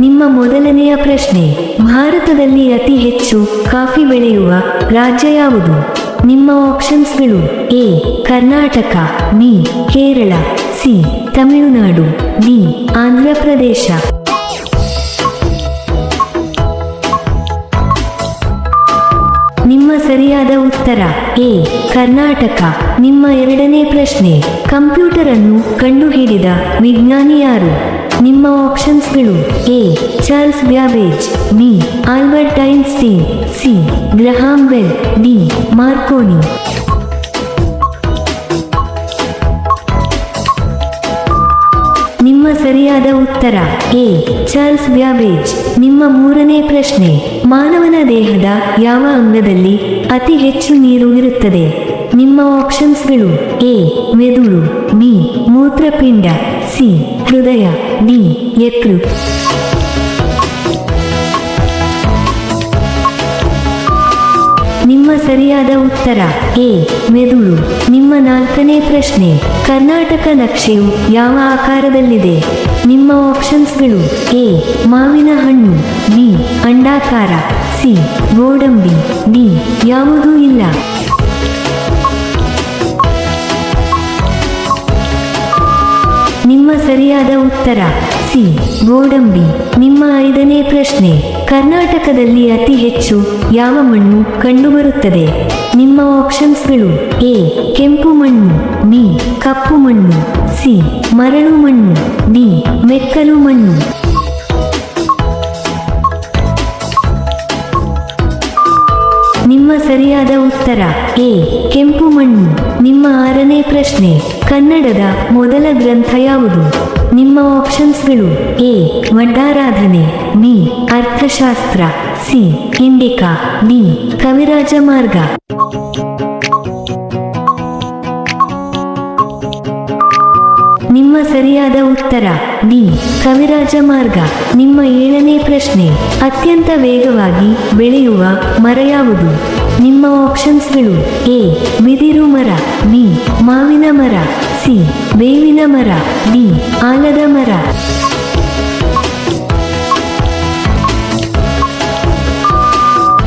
ನಿಮ್ಮ ಮೊದಲನೆಯ ಪ್ರಶ್ನೆ. ಭಾರತದಲ್ಲಿ ಅತಿ ಹೆಚ್ಚು ಕಾಫಿ ಬೆಳೆಯುವ ರಾಜ್ಯ ಯಾವುದು? ನಿಮ್ಮ ಆಪ್ಷನ್ಸ್ಗಳು A, Karnataka, B, Kerala, C, Tamil Nadu, D Andhra Pradesh ನಿಮ್ಮ ಸರಿಯಾದ ಉತ್ತರ, ಎ, ಕರ್ನಾಟಕ. ನಿಮ್ಮ ಎರಡನೇ ಪ್ರಶ್ನೆ, ಕಂಪ್ಯೂಟರ್ ಅನ್ನು ಕಂಡುಹಿಡಿದ ವಿಜ್ಞಾನಿ ಯಾರು? ನಿಮ್ಮ ಆಪ್ಷನ್ಸ್ಗಳು A Charles Babbage B Albert Einstein C Graham Bell D Marconi ನಿಮ್ಮ ಸರಿಯಾದ ಉತ್ತರ ಎ ಚಾರ್ಲ್ಸ್ ಬ್ಯಾಬೇಜ್ ನಿಮ್ಮ ಮೂರನೇ ಪ್ರಶ್ನೆ, ಮಾನವನ ದೇಹದ ಯಾವ ಅಂಗದಲ್ಲಿ ಅತಿ ಹೆಚ್ಚು ನೀರು ಇರುತ್ತದೆ? ನಿಮ್ಮ ಆಪ್ಷನ್ಸ್ಗಳು ಎ ಮೆದುಳು ಬಿ ಮೂತ್ರಪಿಂಡ ಸಿ ಹೃದಯ ಡಿ ಎತ್ತು ನಿಮ್ಮ ಸರಿಯಾದ ಉತ್ತರ ಎ ಮೆದುಳು. ನಿಮ್ಮ ನಾಲ್ಕನೇ ಪ್ರಶ್ನೆ, ಕರ್ನಾಟಕ ನಕ್ಷೆಯು ಯಾವ ಆಕಾರದಲ್ಲಿದೆ? ನಿಮ್ಮ ಆಪ್ಷನ್ಸ್ಗಳು ಎ ಮಾವಿನ ಹಣ್ಣು ಬಿ ಅಂಡಾಕಾರ ಸಿ ಗೋಡಂಬಿ ಡಿ ಯಾವುದೂ ಇಲ್ಲ. ನಿಮ್ಮ ಸರಿಯಾದ ಉತ್ತರ. ಸಿ. ಗೋಡಂಬಿ. ನಿಮ್ಮ ಐದನೇ ಪ್ರಶ್ನೆ. ಕರ್ನಾಟಕದಲ್ಲಿ ಅತಿ ಹೆಚ್ಚು ಯಾವ ಮಣ್ಣು ಕಂಡುಬರುತ್ತದೆ? ನಿಮ್ಮ ಆಪ್ಷನ್ಸ್ಗಳು ಎ. ಕೆಂಪು ಮಣ್ಣು, ಬಿ. ಕಪ್ಪು ಮಣ್ಣು, ಸಿ. ಮರಳು ಮಣ್ಣು, ಡಿ. ಮೆಕ್ಕಲು ಮಣ್ಣು. ಸರಿಯಾದ ಉತ್ತರ. ಎ. ಕೆಂಪು ಮಣ್ಣು. ನಿಮ್ಮ ಆರನೇ ಪ್ರಶ್ನೆ. ಕನ್ನಡದ ಮೊದಲ ಗ್ರಂಥ ಯಾವುದು? ನಿಮ್ಮ ಆಪ್ಷನ್ಸ್ಗಳು. A. Vaddaradhane B. Arthashastra. C. Indica. D. Kaviraja Marga. ನಿಮ್ಮ ಸರಿಯಾದ ಉತ್ತರ. ಡಿ. ಕವಿರಾಜ ಮಾರ್ಗ. ನಿಮ್ಮ ಏಳನೇ ಪ್ರಶ್ನೆ. ಅತ್ಯಂತ ವೇಗವಾಗಿ ಬೆಳೆಯುವ ಮರ ಯಾವುದು? ನಿಮ್ಮ ಆಪ್ಷನ್ಸ್ಗಳು ಎ, ಬಿದಿರು ಮರ, ಬಿ, ಮಾವಿನ ಮರ, ಸಿ, ಬೇವಿನ ಮರ, ಡಿ, ಆಲದ ಮರ.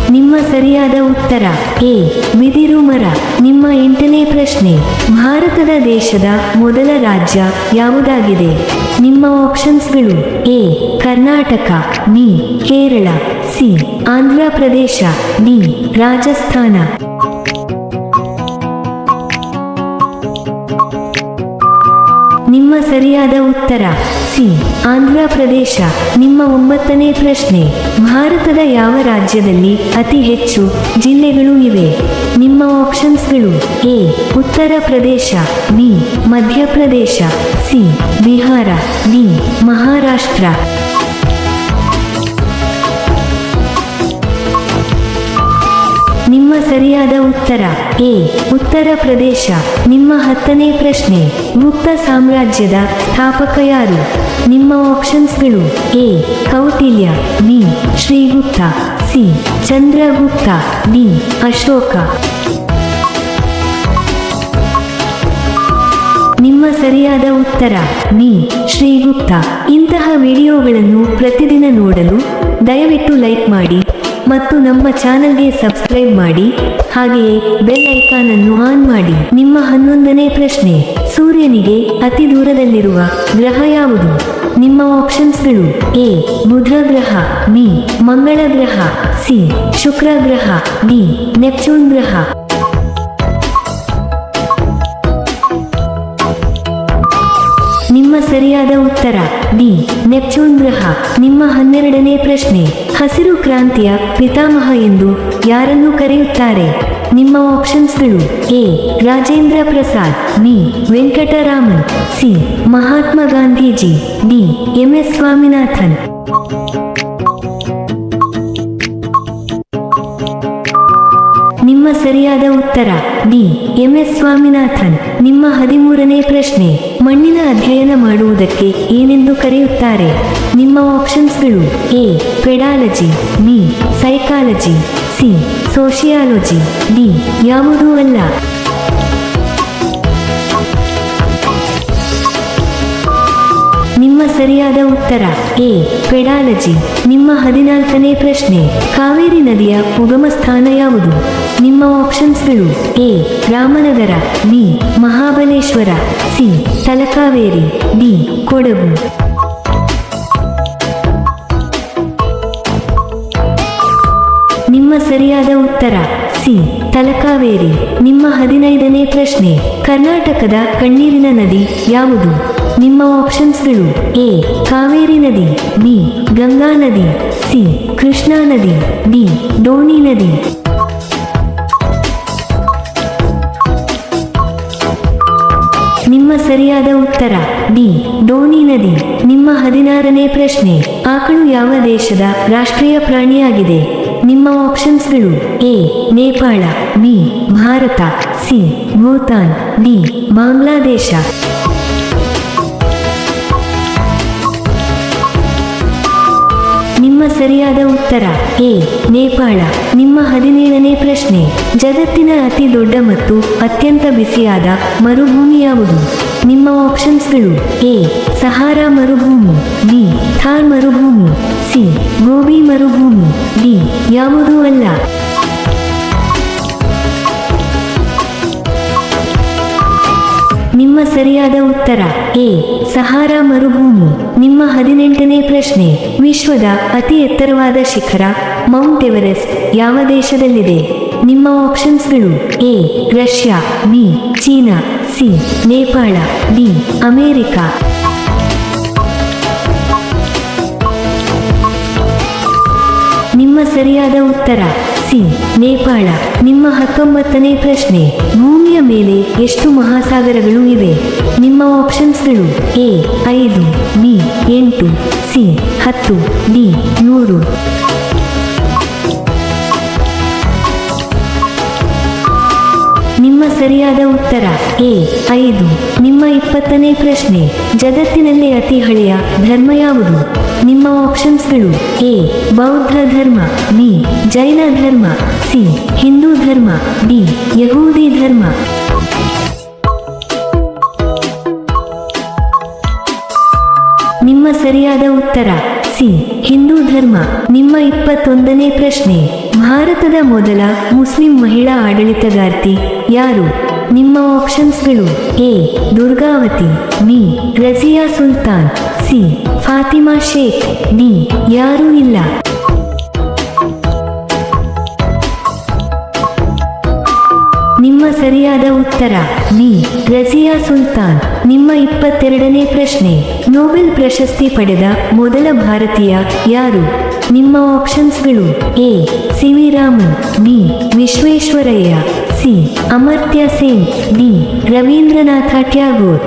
ನಿಮ್ಮ ಸರಿಯಾದ ಉತ್ತರ ಎ, ಬಿದಿರು ಮರ. ನಿಮ್ಮ ಎಂಟನೇ ಪ್ರಶ್ನೆ, ಭಾರತದ ದೇಶದ ಮೊದಲ ರಾಜ್ಯ ಯಾವುದಾಗಿದೆ? ನಿಮ್ಮ ಆಪ್ಷನ್ಸ್ಗಳು A Karnataka B Kerala C Andhra Pradesh D Rajasthan. ನಿಮ್ಮ ಸರಿಯಾದ ಉತ್ತರ. ಸಿ. ಆಂಧ್ರ ಪ್ರದೇಶ ನಿಮ್ಮ ಒಂಬತ್ತನೇ ಪ್ರಶ್ನೆ. ಭಾರತದ ಯಾವ ರಾಜ್ಯದಲ್ಲಿ ಅತಿ ಹೆಚ್ಚು ಜಿಲ್ಲೆಗಳು ಇವೆ? ನಿಮ್ಮ ಆಪ್ಷನ್ಸ್ಗಳು A. Uttar Pradesh, B. Madhya Pradesh, C. Bihar, D. Maharashtra. ನಿಮ್ಮ ಸರಿಯಾದ ಉತ್ತರ. ಎ. ಉತ್ತರ ಪ್ರದೇಶ. ನಿಮ್ಮ ಹತ್ತನೇ ಪ್ರಶ್ನೆ. ಗುಪ್ತ ಸಾಮ್ರಾಜ್ಯದ ಸ್ಥಾಪಕ ಯಾರು? ನಿಮ್ಮ ಆಪ್ಷನ್ಸ್ಗಳು. A. Kautilya. B. Srigupta. C. Chandragupta. D. Ashoka. ನಿಮ್ಮ ಸರಿಯಾದ ಉತ್ತರ. ಬಿ. ಶ್ರೀಗುಪ್ತ. ಇಂತಹ ವಿಡಿಯೋಗಳನ್ನು ಪ್ರತಿದಿನ ನೋಡಲು ದಯವಿಟ್ಟು ಲೈಕ್ ಮಾಡಿ. ಮತ್ತು ನಮ್ಮ ಚಾನಲ್ಗೆ ಸಬ್ಸ್ಕ್ರೈಬ್ ಮಾಡಿ, ಹಾಗೆಯೇ ಬೆಲ್ ಐಕಾನ್ ಅನ್ನು ಆನ್ ಮಾಡಿ. ನಿಮ್ಮ ಹನ್ನೊಂದನೇ ಪ್ರಶ್ನೆ, ಸೂರ್ಯನಿಗೆ ಅತಿ ದೂರದಲ್ಲಿರುವ ಗ್ರಹ ಯಾವುದು? ನಿಮ್ಮ ಆಪ್ಷನ್ಸ್ಗಳು ಎ, ಬುಧ ಗ್ರಹ, ಬಿ, ಮಂಗಳ ಗ್ರಹ, ಸಿ, ಶುಕ್ರ ಗ್ರಹ, ಡಿ, ನೆಪ್ಚೂನ್ ಗ್ರಹ. ನಿಮ್ಮ ಸರಿಯಾದ ಉತ್ತರ. ಡಿ. ನೆಪ್ಚೂನ್ ಗ್ರಹ ನಿಮ್ಮ ಹನ್ನೆರಡನೇ ಪ್ರಶ್ನೆ. ಹಸಿರು ಕ್ರಾಂತಿಯ ಪಿತಾಮಹ ಎಂದು ಯಾರನ್ನು ಕರೆಯುತ್ತಾರೆ? ನಿಮ್ಮ ಆಪ್ಷನ್ಸ್ಗಳು A. Rajendra Prasad. B. Venkataraman. C. Mahatma Gandhiji. D. M. S. Swaminathan. ನಿಮ್ಮ ಸರಿಯಾದ ಉತ್ತರ. D M. ಎಸ್. ಸ್ವಾಮಿನಾಥನ್. ನಿಮ್ಮ ಹದಿಮೂರನೇ ಪ್ರಶ್ನೆ. ಮಣ್ಣಿನ ಅಧ್ಯಯನ ಮಾಡುವುದಕ್ಕೆ ಏನೆಂದು ಕರೆಯುತ್ತಾರೆ? ನಿಮ್ಮ ಆಪ್ಷನ್ಸ್ಗಳು A. Pedology, B. Psychology, C. Sociology, D. ಯಾವುದೂ ಅಲ್ಲ. ಸರಿಯಾದ ಉತ್ತರ. ಎ. ಪೆಡಾಲಜಿ. ನಿಮ್ಮ ಹದಿನಾಲ್ಕನೇ ಪ್ರಶ್ನೆ. ಕಾವೇರಿ ನದಿಯ ಉಗಮ ಸ್ಥಾನ ಯಾವುದು? ನಿಮ್ಮ ಆಪ್ಷನ್ಸ್ಗಳು A. Ramanagara. B. Mahabaleshwar. C. Talakaveri. D. Kodagu. ನಿಮ್ಮ ಸರಿಯಾದ ಉತ್ತರ. ಸಿ. ತಲಕಾವೇರಿ. ನಿಮ್ಮ ಹದಿನೈದನೇ ಪ್ರಶ್ನೆ. ಕರ್ನಾಟಕದ ಕಣ್ಣೀರಿನ ನದಿ ಯಾವುದು? ನಿಮ್ಮ ಆಪ್ಷನ್ಸ್ಗಳು ಎ, ಕಾವೇರಿ ನದಿ, ಬಿ, ಗಂಗಾ ನದಿ, ಸಿ, ಕೃಷ್ಣಾ ನದಿ, ಡಿ ಡೋಣಿ ನದಿ. ನಿಮ್ಮ ಸರಿಯಾದ ಉತ್ತರ, ಡಿ ಡೋಣಿ ನದಿ. ನಿಮ್ಮ ಹದಿನಾರನೇ ಪ್ರಶ್ನೆ, ಆಕಳು ಯಾವ ದೇಶದ ರಾಷ್ಟ್ರೀಯ ಪ್ರಾಣಿಯಾಗಿದೆ? ನಿಮ್ಮ ಆಪ್ಷನ್ಸ್ಗಳು A, Nepal, B, Bharat, C, Bhutan, D, Bangladesh. ಸರಿಯಾದ ಉತ್ತರ. ಎ. ನೇಪಾಳ. ನಿಮ್ಮ ಹದಿನೇಳನೇ ಪ್ರಶ್ನೆ. ಜಗತ್ತಿನ ಅತಿ ದೊಡ್ಡ ಮತ್ತು ಅತ್ಯಂತ ಬಿಸಿಯಾದ ಮರುಭೂಮಿ ಯಾವುದು? ನಿಮ್ಮ ಆಪ್ಷನ್ಸ್ಗಳು. ಎ. ಸಹಾರಾ ಮರುಭೂಮಿ. ಬಿ. ಥಾರ್ ಮರುಭೂಮಿ. ಸಿ. ಗೋಬಿ ಮರುಭೂಮಿ. ಡಿ. ಯಾವುದೂ ಅಲ್ಲ? ನಿಮ್ಮ ಸರಿಯಾದ ಉತ್ತರ. ಎ. ಸಹಾರಾ ಮರುಭೂಮಿ. ನಿಮ್ಮ ಹದಿನೆಂಟನೇ ಪ್ರಶ್ನೆ. ವಿಶ್ವದ ಅತಿ ಎತ್ತರವಾದ ಶಿಖರ, ಮೌಂಟ್ ಎವರೆಸ್ಟ್ ಯಾವ ದೇಶದಲ್ಲಿದೆ? ನಿಮ್ಮ ಆಪ್ಷನ್ಸ್ಗಳು A. Russia. B. China. C. Nepal. D. America. ನಿಮ್ಮ ಸರಿಯಾದ ಉತ್ತರ. ಸಿ, ನೇಪಾಳ. ನಿಮ್ಮ ಹತ್ತೊಂಬತ್ತನೇ ಪ್ರಶ್ನೆ. ಭೂಮಿಯ ಮೇಲೆ ಎಷ್ಟು ಮಹಾಸಾಗರಗಳು ಇವೆ? ನಿಮ್ಮ ಆಪ್ಷನ್ಸ್ಗಳು ಎ, ಐದು, ಬಿ, ಎಂಟು, ಸಿ, ಹತ್ತು, ಡಿ ನೂರು ನಿಮ್ಮ ಸರಿಯಾದ ಉತ್ತರ ಎ, ಐದು. ನಿಮ್ಮ ಇಪ್ಪತ್ತನೇ ಪ್ರಶ್ನೆ. ಜಗತ್ತಿನಲ್ಲಿ ಅತಿ ಹಳೆಯ ಧರ್ಮ ಯಾವುದು? ನಿಮ್ಮ ಆಪ್ಷನ್ಸ್ಗಳು ಎ ಬೌದ್ಧ ಧರ್ಮ ಬಿ ಜೈನ ಧರ್ಮ ಸಿ ಹಿಂದೂ ಧರ್ಮ ಡಿ ಯಹೂದಿ ಧರ್ಮ. ನಿಮ್ಮ ಸರಿಯಾದ ಉತ್ತರ ಸಿ ಹಿಂದೂ ಧರ್ಮ. ನಿಮ್ಮ ಇಪ್ಪತ್ತೊಂದನೇ ಪ್ರಶ್ನೆ, ಭಾರತದ ಮೊದಲ ಮುಸ್ಲಿಂ ಮಹಿಳಾ ಆಡಳಿತಗಾರ್ತಿ ಯಾರು? ನಿಮ್ಮ ಆಪ್ಷನ್ಸ್ಗಳು A, Durgavati, B, Razia Sultan, C, Fatima Sheikh, D, ಯಾರೂ ಇಲ್ಲ. ನಿಮ್ಮ ಸರಿಯಾದ ಉತ್ತರ, ಬಿ, ರಜಿಯಾ ಸುಲ್ತಾನ್. ನಿಮ್ಮ ಇಪ್ಪತ್ತೆರಡನೇ ಪ್ರಶ್ನೆ, ನೊಬೆಲ್ ಪ್ರಶಸ್ತಿ ಪಡೆದ ಮೊದಲ ಭಾರತೀಯ ಯಾರು? ನಿಮ್ಮ ಆಪ್ಷನ್ಸ್ಗಳು A C V Raman B, Visvesvaraya. C Amartya Sen D Rabindranath Tagore.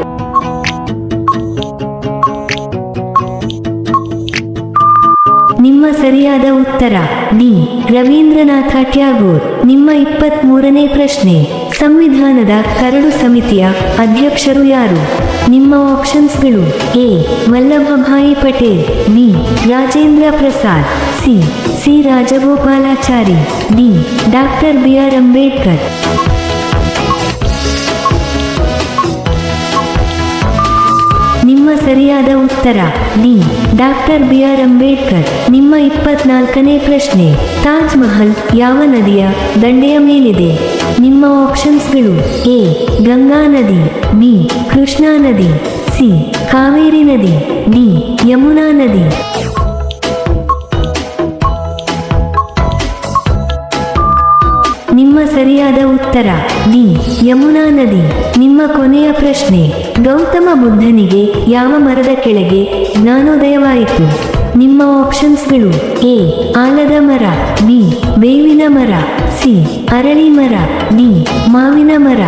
ನಿಮ್ಮ ಸರಿಯಾದ ಉತ್ತರ ಡಿ ರವೀಂದ್ರನಾಥ ಟ್ಯಾಗೋರ್. ನಿಮ್ಮ ಇಪ್ಪತ್ತ್ ಮೂರನೇ ಪ್ರಶ್ನೆ. ಸಂವಿಧಾನದ ಕರಡು ಸಮಿತಿಯ ಅಧ್ಯಕ್ಷರು ಯಾರು? ನಿಮ್ಮ ಆಪ್ಷನ್ಸ್ಗಳು A. Vallabhbhai Patel, B. Rajendra Prasad, C. C. Rajagopalachari, D. Doctor B. R. Ambedkar. ನಿಮ್ಮ ಸರಿಯಾದ ಉತ್ತರ. D. Doctor B R Ambedkar. ನಿಮ್ಮ ಇಪ್ಪತ್ನಾಲ್ಕನೇ ಪ್ರಶ್ನೆ. ತಾಜ್ ಮಹಲ್ ಯಾವ ನದಿಯ ದಂಡೆಯ ಮೇಲಿದೆ? ನಿಮ್ಮ ಆಪ್ಷನ್ಸ್ಗಳು ಎ. ಗಂಗಾ ನದಿ, ಬಿ. ಕೃಷ್ಣಾ ನದಿ, ಸಿ. ಕಾವೇರಿ ನದಿ, ಡಿ. ಯಮುನಾ ನದಿ. ಸರಿಯಾದ ಉತ್ತರ. ಡಿ ಯಮುನಾ ನದಿ. ನಿಮ್ಮ ಕೊನೆಯ ಪ್ರಶ್ನೆ. ಗೌತಮ ಬುದ್ಧನಿಗೆ ಯಾವ ಮರದ ಕೆಳಗೆ ಜ್ಞಾನೋದಯವಾಯಿತು? ನಿಮ್ಮ ಆಪ್ಷನ್ಸ್ಗಳು. ಎ. ಆಲದ ಮರ. ಬಿ. ಬೇವಿನ ಮರ. ಸಿ. ಅರಳಿ ಮರ. ಡಿ. ಮಾವಿನ ಮರ.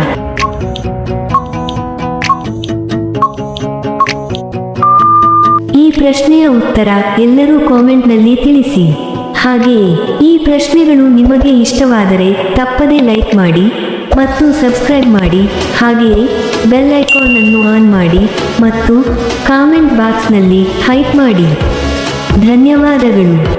ಈ ಪ್ರಶ್ನೆಯ ಉತ್ತರ ಎಲ್ಲರೂ ಕಾಮೆಂಟ್ನಲ್ಲಿ ತಿಳಿಸಿ. ಹಾಗೆಯೇ ಈ ಪ್ರಶ್ನೆಗಳು ನಿಮಗೆ ಇಷ್ಟವಾದರೆ ತಪ್ಪದೇ ಲೈಕ್ ಮಾಡಿ ಮತ್ತು ಸಬ್ಸ್ಕ್ರೈಬ್ ಮಾಡಿ. ಹಾಗೆಯೇ ಬೆಲ್ ಐಕಾನ್ ಅನ್ನು ಆನ್ ಮಾಡಿ ಮತ್ತು ಕಾಮೆಂಟ್ ಬಾಕ್ಸ್ನಲ್ಲಿ ಹೈಪ್ ಮಾಡಿ. ಧನ್ಯವಾದಗಳು.